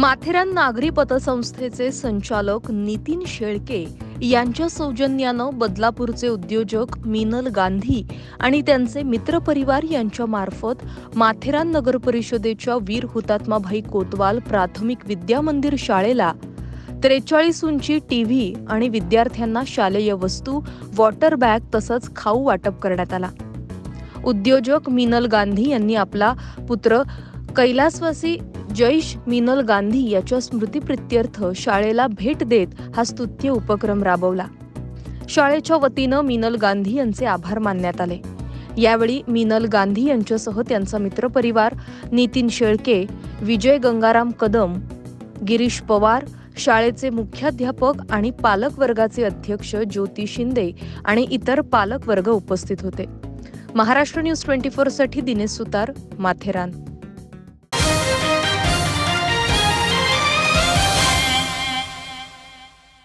माथेरान नागरी पतसंस्थेचे संचालक नितीन शेळके यांच्या सौजन्यानं बदलापूरचे उद्योजक मिनल गांधी आणि त्यांचे मित्रपरिवार यांच्या मार्फत माथेरान नगर परिषदेच्या वीर हुतात्माभाई कोतवाल प्राथमिक विद्या मंदिर शाळेला त्रेचाळीस उंची टीव्ही आणि विद्यार्थ्यांना शालेय वस्तू वॉटर बॅग तसंच खाऊ वाटप करण्यात आला. उद्योजक मिनल गांधी यांनी आपला पुत्र कैलासवासी जैश मिनल गांधी याच्या स्मृतीप्रित्यर्थ शाळेला भेट देत हा स्तुत्य उपक्रम राबवला. शाळेच्या वतीनं मिनल गांधी यांचे आभार मानण्यात आले. यावेळी मिनल गांधी यांच्यासह त्यांचा मित्रपरिवार नितीन शेळके विजय गंगाराम कदम गिरीश पवार शाळेचे मुख्याध्यापक आणि पालक वर्गाचे अध्यक्ष ज्योती शिंदे आणि इतर पालक वर्ग उपस्थित होते. महाराष्ट्र न्यूज ट्वेंटी साठी दिनेश सुतार माथेरान.